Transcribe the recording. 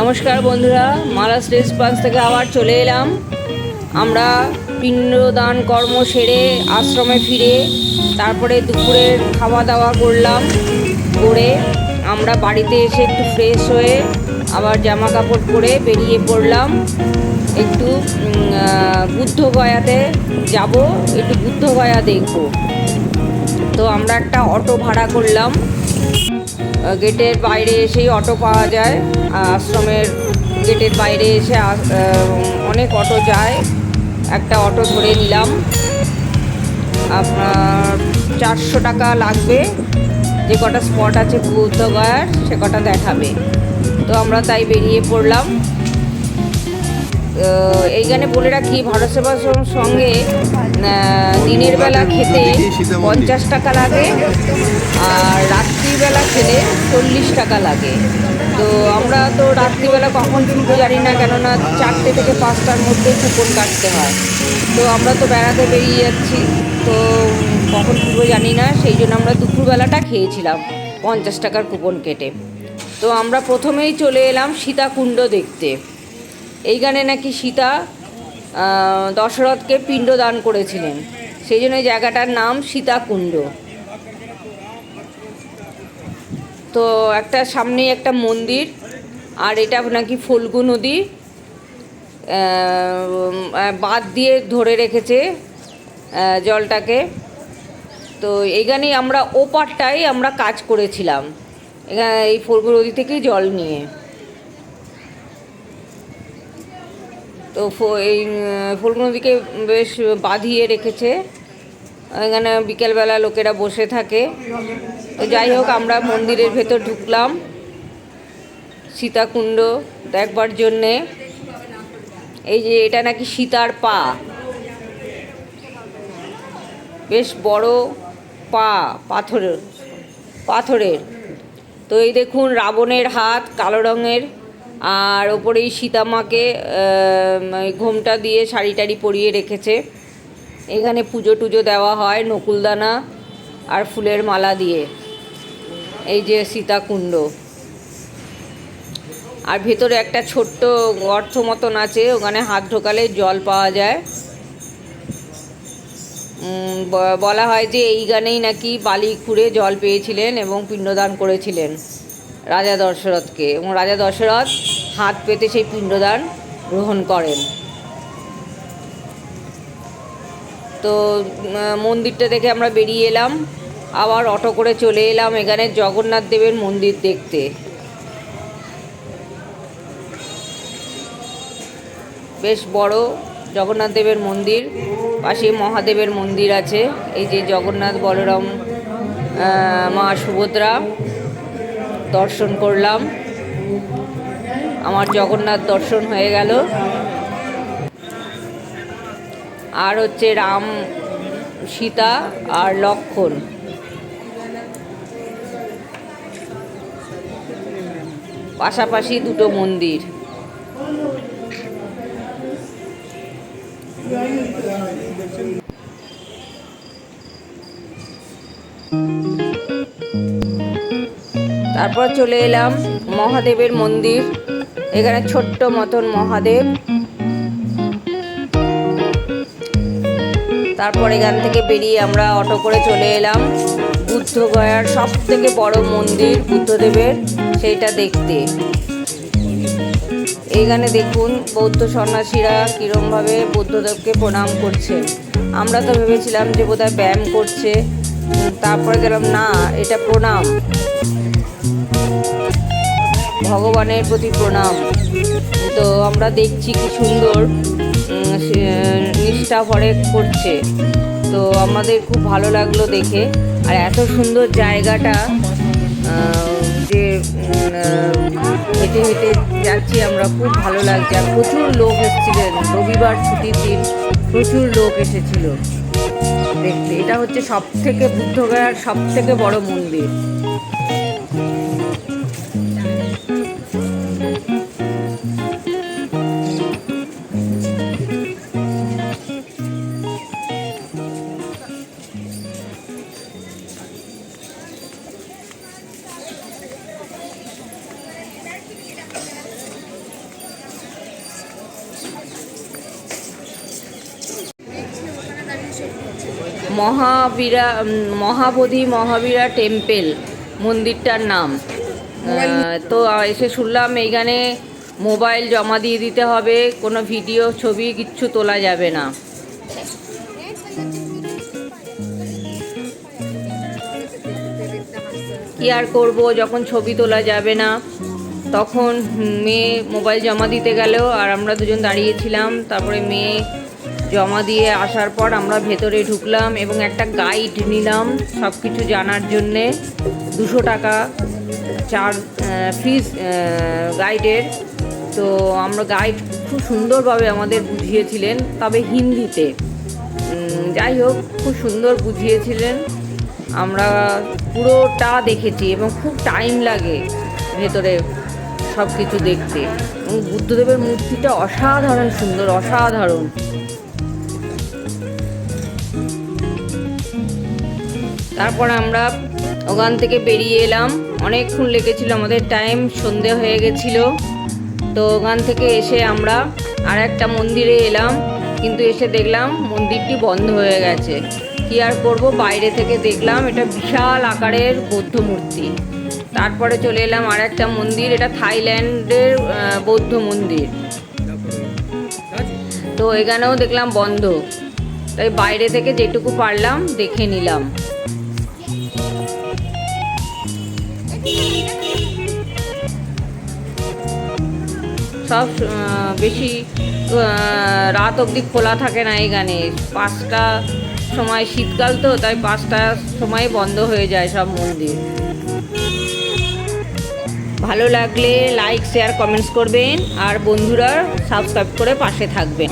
নমস্কার বন্ধুরা, মালা স্টেজ পাঁচ থেকে আবার চলে এলাম। আমরা পিণ্ডদান কর্ম সেরে আশ্রমে ফিরে তারপরে দুপুরের খাওয়া দাওয়া করলাম, করে আমরা বাড়িতে এসে একটু ফ্রেশ হয়ে আবার জামা কাপড় পরে বেরিয়ে পড়লাম। একটু বুদ্ধগয়াতে যাব, একটু বুদ্ধগয়া দেখব। তো আমরা একটা অটো ভাড়া করলাম। গেটের বাইরে এসেই অটো পাওয়া যায়। আশ্রমের গেটের বাইরে এসে অনেক অটো যায়। একটা অটো ধরে নিলাম। আপনার চারশো টাকা লাগবে। যে কটা স্পট আছে বুদ্ধগয়ার সে কটা দেখাবে। তো আমরা তাই বেরিয়ে পড়লাম। এইখানে বলে রাখি, ভারত সেবাশ্রমের সঙ্গে দিনের বেলা খেতে পঞ্চাশ টাকা লাগে, আর রাত্রিবেলা খেলে চল্লিশ টাকা লাগে। তো আমরা তো রাত্রিবেলা কখন ফিরবো জানি না, কেননা চারটে থেকে পাঁচটার মধ্যে কুপন কাটতে হয়। তো আমরা তো বেড়াতে বেরিয়ে যাচ্ছি, তো কখন ফিরবো জানি না, সেই জন্য আমরা দুপুরবেলাটা খেয়েছিলাম পঞ্চাশ টাকার কুপন কেটে। তো আমরা প্রথমেই চলে এলাম সীতাকুণ্ড দেখতে। এইখানে নাকি সীতা দশরথকে পিণ্ডদান করেছিলেন। সেই জন্য এই জায়গাটার নাম সীতাকুণ্ড। তো একটা সামনেই একটা মন্দির, আর এটা নাকি ফল্গু নদী বাঁধ দিয়ে ধরে রেখেছে জলটাকে। তো এইখানেই আমরা ওপারটাই আমরা কাজ করেছিলাম এখানে এই ফল্গু নদী থেকেই জল নিয়ে। এই ফুলকো নদীকে বেশ বাঁধিয়ে রেখেছে। এখানে বিকেলবেলা লোকেরা বসে থাকে। তো যাই হোক, আমরা মন্দিরের ভেতর ঢুকলাম। সীতাকুণ্ড দেখবার জন্যে। এই যে, এটা নাকি সীতার পা। বেশ বড় পা, পাথরের পাথরের। তো এই দেখুন, রাবণের হাত কালো রঙের। আর ওপরে এই সীতামাকে ঘোমটা দিয়ে শাড়ি টাড়ি পরিয়ে রেখেছে। এখানে পুজো টুজো দেওয়া হয় নকুলদানা আর ফুলের মালা দিয়ে। এই যে সীতাকুণ্ড আর ভেতরে একটা ছোট্ট গর্ত মতন আছে, ওখানে হাত ঢোকালে জল পাওয়া যায়। বলা হয় যে এই গানেই নাকি বালি খুঁড়ে জল পেয়েছিলেন এবং পিণ্ডদান করেছিলেন। রাজা দশরথকে এবং রাজা দশরথ হাত পেতে সেই পিণ্ডদান গ্রহণ করেন। তো মন্দিরটা দেখে আমরা বেরিয়ে এলাম, আবার অটো করে চলে এলাম এখানে জগন্নাথ দেবের মন্দির দেখতে। বেশ বড় জগন্নাথ দেবের মন্দির, পাশে মহাদেবের মন্দির আছে, এই যে জগন্নাথ, বলরাম মা সুভদ্রা। দর্শন করলাম। আমার জগন্নাথ দর্শন হয়ে গেল। আর হচ্ছে রাম সীতা আর লক্ষণ। পাশাপাশি দুটো মন্দির। তারপর চলে এলাম মহাদেবের মন্দির, এখানে ছোট্ট মতন মহাদেব। তারপর এখান থেকে বেরিয়ে আমরা অটো করে চলে এলাম বুদ্ধগয়ার সব থেকে বড় মন্দির বুদ্ধদেবের, সেইটা দেখতে। এখানে দেখুন বৌদ্ধ সন্ন্যাসীরা কীরমভাবে বুদ্ধদেবকে প্রণাম করছে। আমরা তো ভেবেছিলাম যে বোধহয় ব্যায়াম করছে তারপরে গেলাম, না, এটা প্রণাম। ভগবানের প্রতি প্রণাম। তো আমরা দেখছি কি সুন্দর নিষ্ঠা ভরে করছে। তো আমাদের খুব ভালো লাগল দেখে। আর এত সুন্দর জায়গাটা যে হেঁটে হেঁটে যাচ্ছি আমরা, খুব ভালো লাগছে। আর প্রচুর লোক এসেছিলেন রবিবার ছুটির দিন প্রচুর লোক এসেছিল। দেখতে। এটা হচ্ছে সব থেকে বুদ্ধগয়ার সব থেকে বড় মন্দির। মহাবীরা মহাবোধি মহাবীরা টেম্পেল মন্দিরটার নাম। তো এসে শুনলাম এইখানে মোবাইল জমা দিয়ে দিতে হবে কোনো ভিডিও ছবি কিচ্ছু তোলা যাবে না। কি আর করব যখন ছবি তোলা যাবে না তখন মেয়ে মোবাইল জমা দিতে গেলেও আর আমরা দুজন দাঁড়িয়েছিলাম তারপরে মেয়ে জমা দিয়ে আসার পর আমরা ভেতরে ঢুকলাম এবং একটা গাইড নিলাম সব কিছু জানার জন্যে। দুশো টাকা চার ফিস গাইডের তো আমরা গাইড খুব সুন্দরভাবে আমাদের বুঝিয়েছিলেন, তবে হিন্দিতে। যাই হোক, খুব সুন্দর বুঝিয়েছিলেন। আমরা পুরোটা দেখেছি এবং খুব টাইম লাগে ভেতরে সব কিছু দেখতে। এবং বুদ্ধদেবের মূর্তিটা অসাধারণ সুন্দর, অসাধারণ। তারপর আমরা ওখান থেকে বেরিয়ে এলাম। অনেকক্ষণ লেগেছিল, আমাদের টাইম সন্ধে হয়ে গেছিল। তো ওখান থেকে এসে আমরা আর একটা মন্দিরে এলাম। কিন্তু এসে দেখলাম মন্দিরটি বন্ধ হয়ে গেছে। কি আর করব? বাইরে থেকে দেখলাম এটা বিশাল আকারের বৌদ্ধ মূর্তি। তারপরে চলে এলাম আর একটা মন্দির, এটা থাইল্যান্ডের বৌদ্ধ মন্দির। তো এখানেও দেখলাম বন্ধ। তাই বাইরে থেকে যেটুকু পারলাম, দেখে নিলাম। সব বেশি রাত অবধি খোলা থাকে না এখানে পাঁচটা সময়, শীতকাল তো, তাই পাঁচটার সময় বন্ধ হয়ে যায় সব মন্দির। ভালো লাগলে লাইক শেয়ার কমেন্টস করবেন। আর বন্ধুরা সাবস্ক্রাইব করে পাশে থাকবেন।